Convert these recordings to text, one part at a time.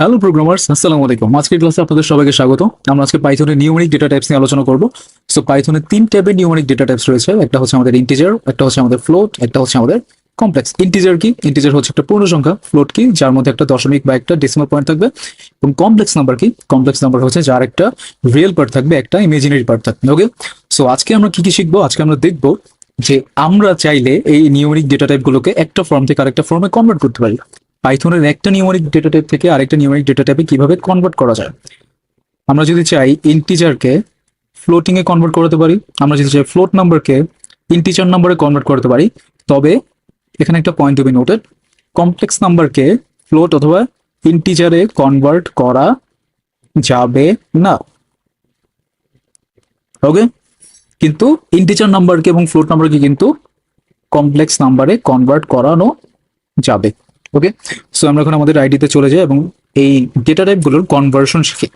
Hello programmers আসসালামু আলাইকুম আজকের ক্লাসে আপনাদের সবাইকে স্বাগত। আমরা আজকে পাইথনের নিউমেরিক ডেটা টাইপস নিয়ে আলোচনা করব। সো পাইথনের তিন টাইপের নিউমেরিক ডেটা টাইপস রয়েছে। একটা হচ্ছে আমাদের ইন্টিজার একটা হচ্ছে আমাদের ফ্লোট একটা হচ্ছে আমাদের কমপ্লেক্স ইন্টিজার কি? ইন্টিজার হচ্ছে একটা পূর্ণ সংখ্যা ফ্লোট কি? যার মধ্যে একটা দশমিক বা একটা ডেসিমাল পয়েন্ট থাকবে। এবং কমপ্লেক্স নাম্বার কি? কমপ্লেক্স নাম্বার হচ্ছে যার একটা রিয়েল পার্ট থাকবে, একটা ইমেজিনারি পার্ট থাকবে। ওকে সো আজকে আমরা কি কি শিখব? আজকে আমরা দেখব যে আমরা চাইলে এই নিউমেরিক ডেটা টাইপগুলোকে একটা ফর্ম থেকে আরেকটা ফর্মে কনভার্ট করতে পারি। পাইথনের একটা নিউমেরিক ডেটা টাইপ থেকে আরেকটা নিউমেরিক ডেটা টাইপে কীভাবে কনভার্ট করা যায়? আমরা যদি চাই ইন্টিজারকে ফ্লোটিং এ কনভার্ট করতে পারি, আমরা যদি চাই ফ্লোট নাম্বারকে ইন্টিজার নাম্বারে কনভার্ট করতে পারি, তবে এখানে একটা point to be noted complex নাম্বারকে float অথবা ইন্টিজারে কনভার্ট করা যাবে না। ওকে কিন্তু ইন্টিজার নাম্বারকে এবং ফ্লোট নাম্বারকে কিন্তু কমপ্লেক্স নাম্বারে কনভার্ট করানো যাবে। ওকে সো আমরা এখন আমাদের আইডিতে চলে যাই এবং এই ডেটা টাইপগুলোর কনভার্সন শিখি।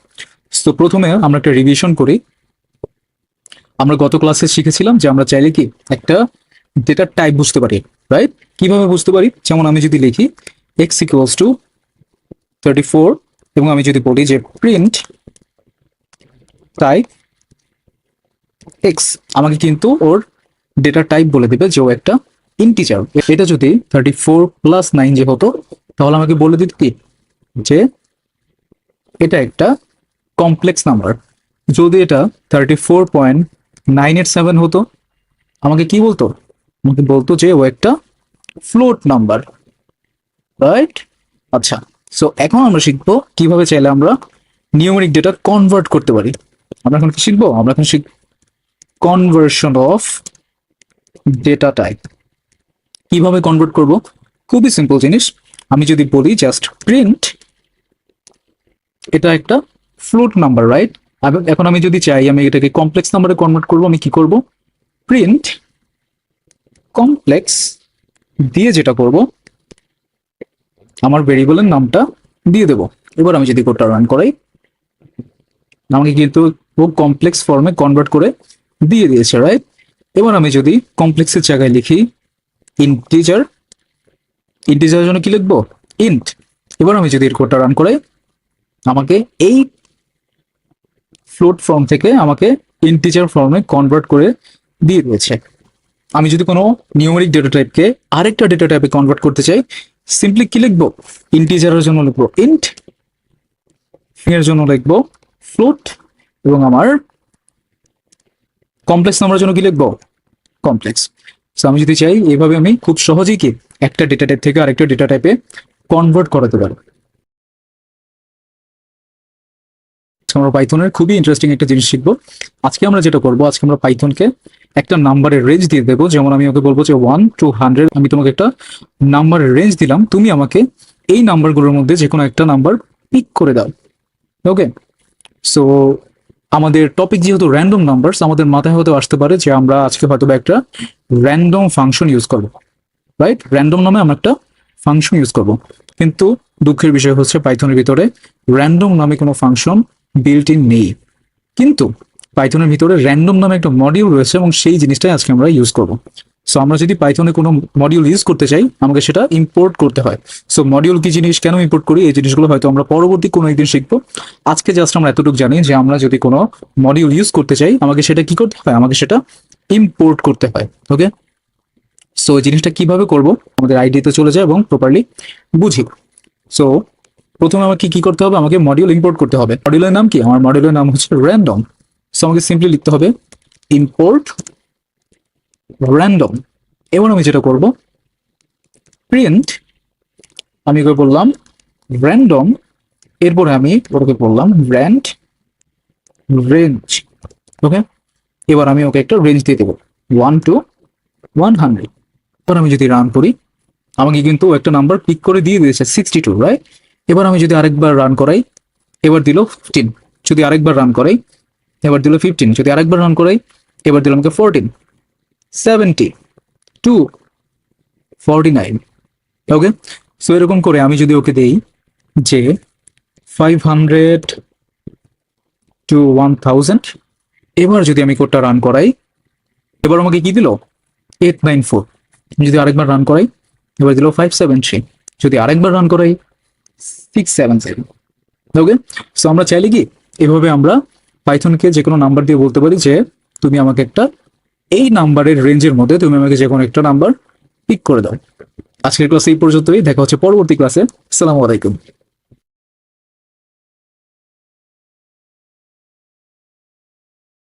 তো প্রথমে আমরা একটা রিভিশন করি। আমরা গত ক্লাসে শিখেছিলাম যে আমরা চাইলে কি একটা ডেটা টাইপ বুঝতে পারি রাইট কীভাবে বুঝতে পারি? যেমন আমি যদি লিখি x equals to thirty four এবং আমি যদি বলি যে প্রিন্ট টাইপ এক্স আমাকে কিন্তু ওর ডেটা টাইপ বলে দেবে যে ও একটা ইন্টিজার এটা যদি থার্টি ফোর প্লাস নাইন যে হতো, তাহলে আমাকে বলে দিত কি? যে এটা একটা কমপ্লেক্স নাম্বার যদি এটা thirty four point nine eight seven হতো, আমাকে কি বলতো? আমাকে বলতো যে ও একটা ফ্লোট নাম্বার রাইট আচ্ছা সো এখন আমরা শিখব কীভাবে চাইলে আমরা নিউমেরিক ডেটা কনভার্ট করতে পারি। আমরা এখন কি শিখব? আমরা এখন শিখ কনভার্সন অফ ডেটা টাইপ কীভাবে কনভার্ট করব? খুবই সিম্পল জিনিস। আমি যদি বলি জাস্ট প্রিন্ট এটা একটা ফ্লোট নাম্বার রাইট এখন আমি যদি চাই আমি এটাকে কমপ্লেক্স নাম্বারে কনভার্ট করব, আমি কি করব? প্রিন্ট কমপ্লেক্স দিয়ে যেটা করব, আমার ভেরিয়েবলের নামটা দিয়ে দেব। এবার আমি যদি কোডটা রান করাই, আমাকে কিন্তু ও কমপ্লেক্স ফর্মে কনভার্ট করে দিয়ে দিয়েছে রাইট এবার আমি যদি কমপ্লেক্সের জায়গায় লিখি ইন্টিজার ইন্টিজারের জন্য কি লিখব? ইন্ট এবার আমি যদি এর কোডটা রান করাই আমাকে এই ফ্লোট ফর্ম থেকে আমাকে ইন্টিজার ফর্মে কনভার্ট করে দিয়ে দিয়েছে। আমি যদি কোনো নিউমেরিক ডেটা টাইপকে আরেকটা ডেটা টাইপে কনভার্ট করতে চাই সিম্পলি কি লিখব? ইন্টিজারের জন্য লিখব ইন্ট এর জন্য লিখব ফ্লোট এবং আমার কমপ্লেক্স নাম্বারের জন্য কি লিখব? কমপ্লেক্স সো আমি যদি চাই এইভাবে আমি খুব সহজেই কি একটা ডেটা টাইপ থেকে আরেকটা ডেটা টাইপে কনভার্ট করাতে পারব। আমরা পাইথনের খুবই ইন্টারেস্টিং একটা জিনিস শিখব। আজকে আমরা যেটা করব, আজকে আমরা পাইথনকে একটা নাম্বারের রেঞ্জ দিয়ে দেবো। যেমন আমি ওকে বলব যে ওয়ান টু হান্ড্রেড আমি তোমাকে একটা নাম্বারের রেঞ্জ দিলাম। তুমি আমাকে এই নাম্বারগুলোর মধ্যে যে কোনো একটা নাম্বার পিক করে দাও। ওকে সো আমাদের টপিক যেহেতু র্যান্ডম নাম্বারস আমাদের মাথায় হতে আসতে পারে যে আমরা আজকে হয়তো একটা র্যান্ডম ফাংশন ইউজ করব রাইট র্যান্ডম নামে আমরা একটা ফাংশন ইউজ করব। কিন্তু দুঃখের বিষয় হচ্ছে পাইথনের ভিতরে র্যান্ডম নামে কোনো ফাংশন বিল্ট ইন নেই। কিন্তু পাইথনের ভিতরে র্যান্ডম নামে একটা মডিউল রয়েছে এবং সেই জিনিসটাই আজকে আমরা ইউজ করব। সো আমরা যদি পাইথনে কোনো মডিউল ইউজ করতে চাই, আমাকে সেটা ইম্পোর্ট করতে হয়। সো মডিউল কি জিনিস, কেন ইম্পোর্ট করি, এই জিনিসগুলো হয়তো আমরা পরবর্তী কোনো একদিন শিখব। আজকে জাস্ট আমরা এতটুকু জানি যে, আমরা যদি কোনো মডিউল ইউজ করতে চাই, আমাকে সেটা কি করতে হয়? আমাকে সেটা ইম্পোর্ট করতে হয় ওকে সো এই জিনিসটা কীভাবে করব? আমাদের আইডিতে চলে যায় এবং প্রপারলি বুঝি। সো প্রথমে আমাকে কি করতে হবে? আমাকে মডিউল ইম্পোর্ট করতে হবে। মডিউলের নাম কি? আমার মডিউলের নাম হচ্ছে র্যান্ডম সো আমাকে সিম্পলি লিখতে হবে ইম্পোর্ট র্যান্ডম এবার আমি যেটা করব প্রিন্ট আমি করে বললাম র্যান্ডম এরপরে আমি ওটাকে বললাম র্যান্ড রেঞ্জ ওকে এবার আমি ওকে একটা রেঞ্জ দিয়ে দেবো ওয়ান টু ওয়ান হান্ড্রেড এবার আমি যদি রান করি, আমাকে কিন্তু একটা নাম্বার পিক করে দিয়ে দিয়েছে সিক্সটি টু রাইট এবার আমি যদি আরেকবার রান করাই, এবার দিল ফিফটিন যদি আরেকবার রান করাই, এবার দিল ফিফটিন যদি আরেকবার রান করাই, এবার দিল আমাকে fourteen seventy two forty nine okay so এরকম করে আমি যদি ওকে দেই, যে five hundred to one thousand এবার যদি আমি কোডটা রান করাই, এবার আমাকে কি দিল? এইট নাইন ফোর যদি আরেকবার রান করাই, এবার দিল ফাইভ সেভেন থ্রি যদি আরেকবার রান করাই six seven seven okay so আমরা চাইলে কি? এভাবে আমরা পাইথনকে যে কোনো নাম্বার দিয়ে বলতে পারি যে, তুমি আমাকে একটা এই নাম্বারের রেঞ্জের মধ্যে তুমি আমাকে যে কোনো একটা নাম্বার পিক করে দাও। আজকের ক্লাস এই পর্যন্তই। দেখা হচ্ছে পরবর্তী ক্লাসে আসসালামু আলাইকুম।